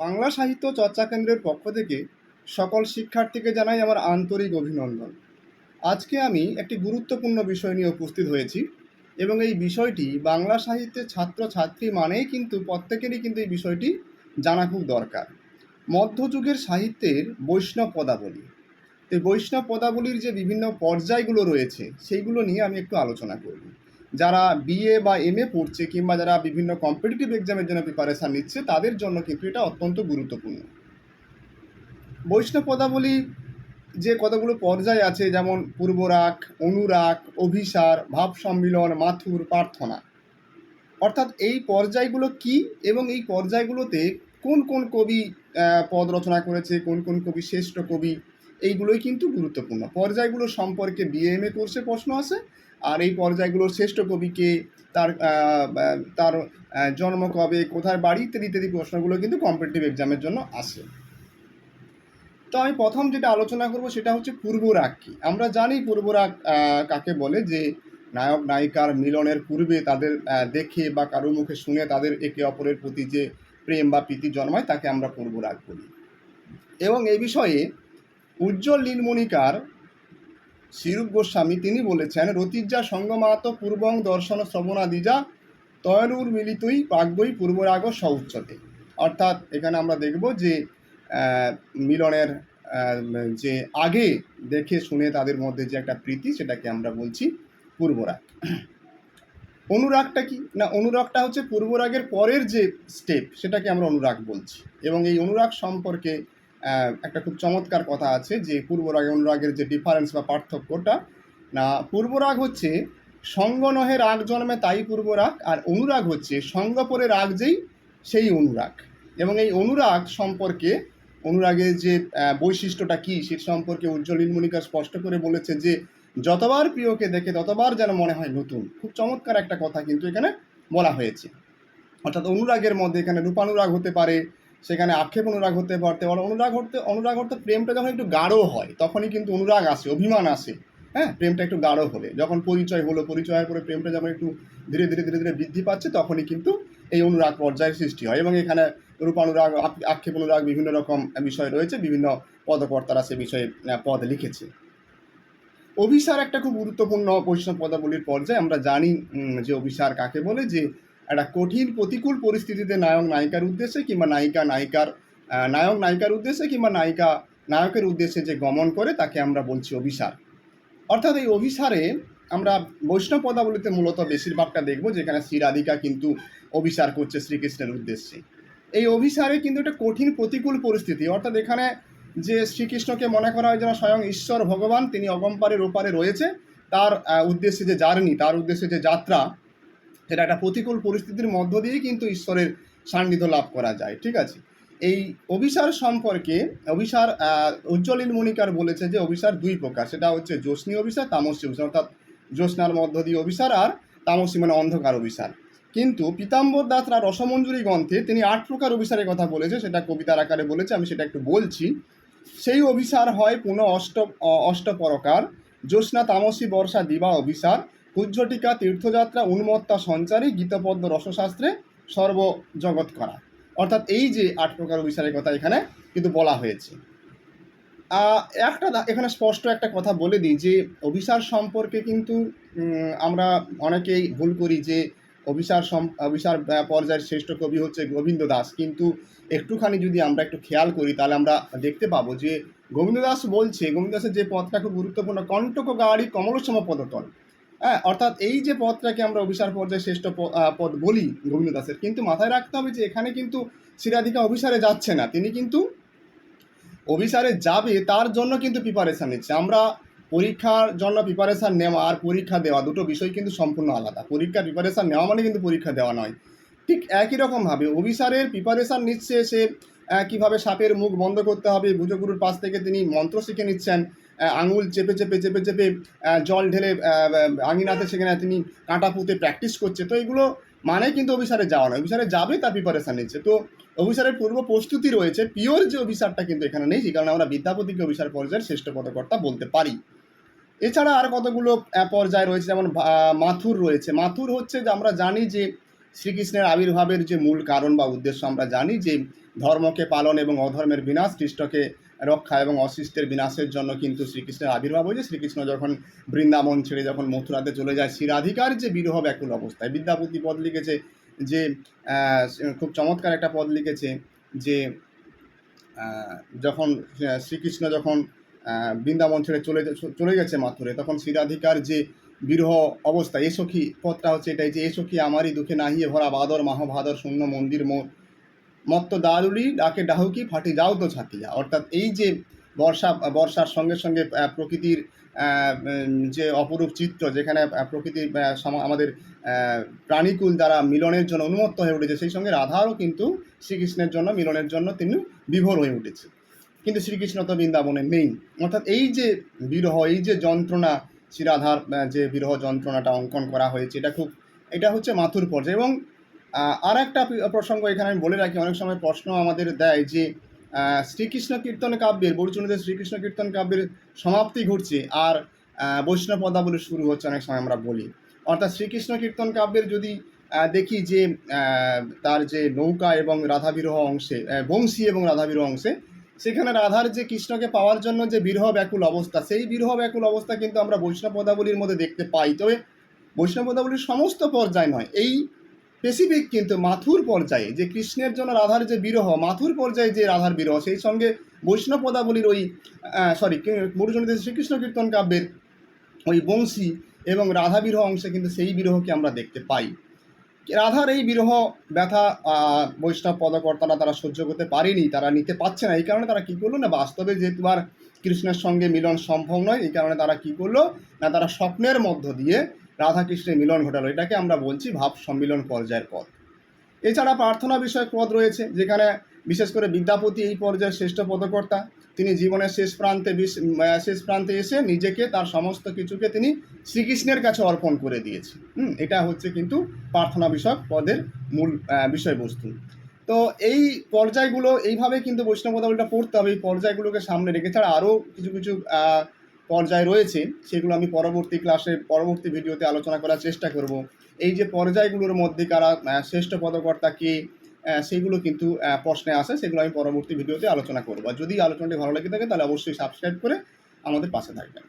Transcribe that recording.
বাংলা সাহিত্য চর্চা কেন্দ্রের পক্ষ থেকে সকল শিক্ষার্থীকে জানাই আমার আন্তরিক অভিনন্দন। আজকে আমি একটি গুরুত্বপূর্ণ বিষয় নিয়ে উপস্থিত হয়েছি এবং এই বিষয়টি বাংলা সাহিত্যের ছাত্র ছাত্রী মানেই কিন্তু প্রত্যেকেরই কিন্তু এই বিষয়টি জানা খুব দরকার। মধ্যযুগের সাহিত্যের বৈষ্ণব পদাবলী। তো বৈষ্ণব পদাবলীর যে বিভিন্ন পর্যায়গুলো রয়েছে, সেইগুলো নিয়ে আমি একটু আলোচনা করব। যারা বিএ বা এম এ পড়ছে কিংবা যারা বিভিন্ন কম্পিটিটিভ এক্সামের জন্য প্রিপারেশান নিচ্ছে, তাদের জন্য কিন্তু এটা অত্যন্ত গুরুত্বপূর্ণ। বৈষ্ণব পদাবলী যে কতগুলো পর্যায় আছে, যেমন পূর্বরাগ, অনুরাগ, অভিসার, ভাব সম্মিলন, মাথুর, প্রার্থনা। অর্থাৎ এই পর্যায়গুলো কি এবং এই পর্যায়গুলোতে কোন কোন কবি পদ রচনা করেছে, কোন কোন কবি শ্রেষ্ঠ কবি, এইগুলোই কিন্তু গুরুত্বপূর্ণ। পর্যায়গুলো সম্পর্কে বিএমএ কোর্সে প্রশ্ন আছে আর এই পর্যায়গুলোর শ্রেষ্ঠ কবিকে তার তার জন্ম কবে, কোথায় বাড়ি, ইত্যাদি ইত্যাদি প্রশ্নগুলো কিন্তু কম্পিটিটিভ এক্সামের জন্য আসে। তো আমি প্রথম যেটা আলোচনা করব সেটা হচ্ছে পূর্বরাগ কি আমরা জানি পূর্বরাগ কাকে বলে যে নায়ক, নায়িকার মিলনের পূর্বে তাদের দেখে বা কারও মুখে শুনে তাদের একে অপরের প্রতি যে প্রেম বা প্রীতি জন্মায় তাকে আমরা পূর্বরাগ বলি। এবং এই বিষয়ে উজ্জ্বল নীলমণিকার শিরূপ গোস্বামী, তিনি বলেছেন, রতিজ্জা সঙ্গমাত পূর্বং দর্শন শ্রবণাদিজা, তয়নুর মিলিতই প্রাজ্ঞই পূর্বরাগ সৌচ্চতে অর্থাৎ এখানে আমরা দেখব যে মিলনের যে আগে দেখে শুনে তাদের মধ্যে যে একটা প্রীতি, সেটাকে আমরা বলছি পূর্বরাগ। অনুরাগটা কি? না, অনুরাগটা হচ্ছে পূর্বরাগের পরের যে স্টেপ সেটাকে আমরা অনুরাগ বলছি। এবং এই অনুরাগ সম্পর্কে একটা খুব চমৎকার কথা আছে যে পূর্বরাগ অনুরাগের যে ডিফারেন্স বা পার্থক্যটা, না পূর্বরাগ হচ্ছে সঙ্গ নহে রাগ জন্মে তাই পূর্বরাগ আর অনুরাগ হচ্ছে সঙ্গ পরে রাগ যেই, সেই অনুরাগ। এবং এই অনুরাগ সম্পর্কে, অনুরাগের যে বৈশিষ্ট্যটা কী সে সম্পর্কে উজ্জ্বল নীলমণিকা স্পষ্ট করে বলেছে যে, যতবার প্রিয়কে দেখে ততবার যেন মনে হয় নতুন। খুব চমৎকার একটা কথা কিন্তু এখানে বলা হয়েছে। অর্থাৎ অনুরাগের মধ্যে এখানে রূপানুরাগ হতে পারে সেখানে আক্ষেপ অনুরাগ হতে পারতে পারে। অনুরাগ হতে অনুরাগ হতে প্রেমটা যখন একটু গাঢ় হয়, তখনই কিন্তু অনুরাগ আসে, অভিমান আসে। হ্যাঁ? প্রেমটা একটু গাঢ় হলে। যখন পরিচয় হলো, পরিচয়ের পরে প্রেমটা যখন একটু ধীরে ধীরে ধীরে ধীরে বৃদ্ধি পাচ্ছে, তখনই কিন্তু এই অনুরাগ পর্যায়ের সৃষ্টি হয় এবং এখানে রূপানুরাগ আক্ষেপ অনুরাগ বিভিন্ন রকম বিষয় রয়েছে, বিভিন্ন পদকর্তারা সে বিষয়ে পদ লিখেছে। অভিসার একটা খুব গুরুত্বপূর্ণ বৈষ্ণব পদাবলীর পর্যায়ে আমরা জানি যে অভিসার কাকে বলে? যে একটা কঠিন প্রতিকূল পরিস্থিতিতে নায়ক নায়িকার উদ্দেশ্যে কিংবা নায়িকা নায়িকার নায়ক নায়িকার উদ্দেশ্যে কিংবা নায়িকা নায়কের উদ্দেশ্যে যে গমন করে তাকে আমরা বলছি অভিসার। অর্থাৎ এই অভিসারে আমরা বৈষ্ণব পদাবলীতে মূলত বেশিরভাগটা দেখব যেখানে শ্রীরাধিকা কিন্তু অভিসার করছে শ্রীকৃষ্ণের উদ্দেশ্যে। এই অভিসারে কিন্তু একটা কঠিন প্রতিকূল পরিস্থিতি, অর্থাৎ এখানে যে শ্রীকৃষ্ণকে মনে করা হয় যেন স্বয়ং ঈশ্বর ভগবান, তিনি অগম্পারের ওপারে রয়েছে, তার উদ্দেশ্যে যে জার্নি, তার উদ্দেশ্যে যে যাত্রা সেটা একটা প্রতিকূল পরিস্থিতির মধ্য দিয়েই কিন্তু ঈশ্বরের সান্নিধ্য লাভ করা যায়, ঠিক আছে? এই অভিসার সম্পর্কে, অভিসার উজ্জ্বলীন মণিকার বলেছে যে অভিসার দুই প্রকার, সেটা হচ্ছে জ্যোৎস্নী অভিসার, তামসী অভিসার, অর্থাৎ জ্যোৎস্নার মধ্য দিয়ে অভিসার আর তামসী মানে অন্ধকার অভিসার। কিন্তু পীতাম্বর দাস তার রসমঞ্জুরি গ্রন্থে তিনি আট প্রকার অভিসারের কথা বলেছে, সেটা কবিতার আকারে বলেছে, আমি সেটা একটু বলছি। সেই অভিসার হয় পুনঃ অষ্ট অষ্টপরকার, জ্যোৎস্না, তামসী, বর্ষা, দিবা অভিসার কুজ্জটিকা তীর্থযাত্রা উন্মত্তা সঞ্চারী গীতপদ্ম রসশাস্ত্রে সর্বজগৎ করা। অর্থাৎ এই যে আট প্রকার অভিসারের কথা এখানে কিন্তু বলা হয়েছে। একটা এখানে স্পষ্ট একটা কথা বলে দিই যে অভিসার সম্পর্কে কিন্তু আমরা অনেকেই ভুল করি যে অভিসার সম- অভিসার পর্যায়ের শ্রেষ্ঠ কবি হচ্ছে গোবিন্দ দাস। কিন্তু একটুখানি যদি আমরা একটু খেয়াল করি, তাহলে আমরা দেখতে পাবো যে গোবিন্দ দাস বলছে, গোবিন্দ দাসের যে পদটা খুব গুরুত্বপূর্ণ কণ্টক গাড়ি কমলসম পদতল। হ্যাঁ অর্থাৎ এই যে পদটাকে আমরা অভিসার পর্যায়ে শ্রেষ্ঠ পদ বলি গোবিন্দ দাসের, কিন্তু মাথায় রাখতে হবে যে এখানে কিন্তু শ্রীরাধিকা অভিসারে যাচ্ছে না, তিনি কিন্তু অভিসারে যাবে তার জন্য কিন্তু প্রিপারেশান নিচ্ছে। আমরা পরীক্ষার জন্য প্রিপারেশান নেওয়া আর পরীক্ষা দেওয়া দুটো বিষয় কিন্তু সম্পূর্ণ আলাদা। পরীক্ষার প্রিপারেশান নেওয়া মানে কিন্তু পরীক্ষা দেওয়া নয়। ঠিক একই রকমভাবে অভিসারের প্রিপারেশান নিচ্ছে সে কীভাবে সাপের মুখ বন্ধ করতে হবে? ভুজগুরুর পাশ থেকে তিনি মন্ত্র শিখে নিচ্ছেন। আঙুল চেপে চেপে চেপে চেপে জল ঢেলে আঙিনাতে সেখানে তিনি কাঁটা পুঁতে প্র্যাকটিস করছে। তো এগুলো মানে কিন্তু অভিসারে যাওয়া নয়। অভিসারে যাবে তার প্রিপারেশান নিচ্ছে। তো অভিসারের পূর্ব প্রস্তুতি রয়েছে। পিওর যে অভিসারটা কিন্তু এখানে নেই যে কারণে আমরা বিদ্যাপতিকে অভিসার পর্যায়ের শ্রেষ্ঠ পদকর্তা বলতে পারি। এছাড়া আর কতগুলো পর্যায় রয়েছে? যেমন মাথুর রয়েছে। মাথুর হচ্ছে যে আমরা জানি যে শ্রীকৃষ্ণের আবির্ভাবের যে মূল কারণ বা উদ্দেশ্য আমরা জানি যে ধর্মকে পালন এবং অধর্মের বিনাশ খ্রিস্টকে রক্ষা এবং অশিষ্টের বিনাশের জন্য কিন্তু শ্রীকৃষ্ণের আবির্ভাব হয়েছে। শ্রীকৃষ্ণ যখন বৃন্দাবন ছেড়ে যখন মথুরাতে চলে যায় শ্রীরাধিকার যে বিরহ ব্যাকুল অবস্থায়, বিদ্যাপতি পদ লিখেছে যে খুব চমৎকার একটা পদ লিখেছে যে যখন শ্রীকৃষ্ণ যখন বৃন্দাবন ছেড়ে চলে চলে গেছে মাথুরে, তখন শ্রীরাধিকার যে বিরহ অবস্থা। এ সখী পথটা হচ্ছে এটাই যে এ সখী আমারই দুঃখে নাহিয়ে ভরা বাদর মাহভাদর শূন্য মন্দির মোর। মত্ত দারুলি, ডাকে ডাহুকি, ফাটি যাও তো ছাতিয়া। অর্থাৎ এই যে বর্ষা, বর্ষার সঙ্গে সঙ্গে প্রকৃতির যে অপরূপ চিত্র যেখানে প্রকৃতির আমাদের প্রাণীকুল দ্বারা মিলনের জন্য উন্মত্ত হয়ে উঠেছে, সেই সঙ্গে রাধারও কিন্তু শ্রীকৃষ্ণের জন্য, মিলনের জন্য তিনি বিভোর হয়ে উঠেছে। কিন্তু শ্রীকৃষ্ণ তো বৃন্দাবনে নেই অর্থাৎ এই যে বিরহ, এই যে যন্ত্রণা শ্রীরাধার আহ, যে বিরহ যন্ত্রণাটা অঙ্কন করা হয়েছে এটা খুব এটা হচ্ছে মাথুর পর্যায়ে। এবং আর একটা প্রসঙ্গ এখানে আমি বলে রাখি অনেক সময় প্রশ্ন আমাদের দেয় যে শ্রীকৃষ্ণ কীর্তন কাব্যের বরুচুনিদের শ্রীকৃষ্ণ কীর্তন কাব্যের সমাপ্তি ঘটছে আর বৈষ্ণব পদাবলী শুরু হচ্ছে অনেক সময় আমরা বলি। অর্থাৎ শ্রীকৃষ্ণ কীর্তন কাব্যের যদি দেখি যে তার যে নৌকা এবং রাধাবিরহ অংশে বংশী এবং রাধাবিরহ অংশে সেখানে রাধার যে কৃষ্ণকে পাওয়ার জন্য যে বিরহ ব্যাকুল অবস্থা, সেই বিরহ ব্যাকুল অবস্থা কিন্তু আমরা বৈষ্ণব পদাবলীর মধ্যে দেখতে পাই। তবে বৈষ্ণব পদাবলীর সমস্ত পর্যায় নয়, এই স্পেসিফিক কিন্তু মাথুর পর্যায়ে যে কৃষ্ণের জন্য রাধার যে বিরহ, মাথুর পর্যায়ে যে রাধার বিরহ, সেই সঙ্গে বৈষ্ণব পদাবলীর ওই সরি মরুজনিত শ্রীকৃষ্ণ কীর্তন কাব্যের ওই বংশী এবং রাধা বিরহ অংশে কিন্তু সেই বিরহকে আমরা দেখতে পাই। রাধার এই বিরহ ব্যথা বৈষ্ণব পদকর্তারা তারা সহ্য করতে পারেনি, তারা নিতে পারছে না। এই কারণে তারা কী করল না, বাস্তবে যেহেতু আর কৃষ্ণের সঙ্গে মিলন সম্ভব নয়, এই কারণে তারা কী করল না, তারা স্বপ্নের মধ্য দিয়ে রাধা কৃষ্ণের মিলন ঘটালো। এটাকে আমরা বলছি ভাব সম্মিলন পর্যায়ের পদ এছাড়া প্রার্থনা বিষয়ক পদ রয়েছে, যেখানে বিশেষ করে বিদ্যাপতি এই পর্যায়ের শ্রেষ্ঠ পদকর্তা। তিনি জীবনের শেষ প্রান্তে শেষ প্রান্তে এসে নিজেকে, তার সমস্ত কিছুকে তিনি শ্রীকৃষ্ণের কাছে অর্পণ করে দিয়েছে। হুম, এটা হচ্ছে কিন্তু প্রার্থনা বিষয়ক পদের মূল বিষয়বস্তু। তো এই পর্যায়গুলো, এইভাবে কিন্তু বৈষ্ণব পদাবলীটা পড়তে হবে। এই পর্যায়গুলোকে সামনে রেখে ছাড়া আরও কিছু কিছু পর্যায় রয়েছে। সেগুলো আমি পরবর্তী ক্লাসে, পরবর্তী ভিডিওতে আলোচনা করার চেষ্টা করব। এই যে পর্যায়গুলোর মধ্যে কারা শ্রেষ্ঠ পদকর্তা কে সেগুলো কিন্তু প্রশ্নে আসে সেগুলো আমি পরবর্তী ভিডিওতে আলোচনা করব। আর যদি আলোচনাটি ভালো লেগে থাকে, তাহলে অবশ্যই সাবস্ক্রাইব করে আমাদের পাশে থাকবেন।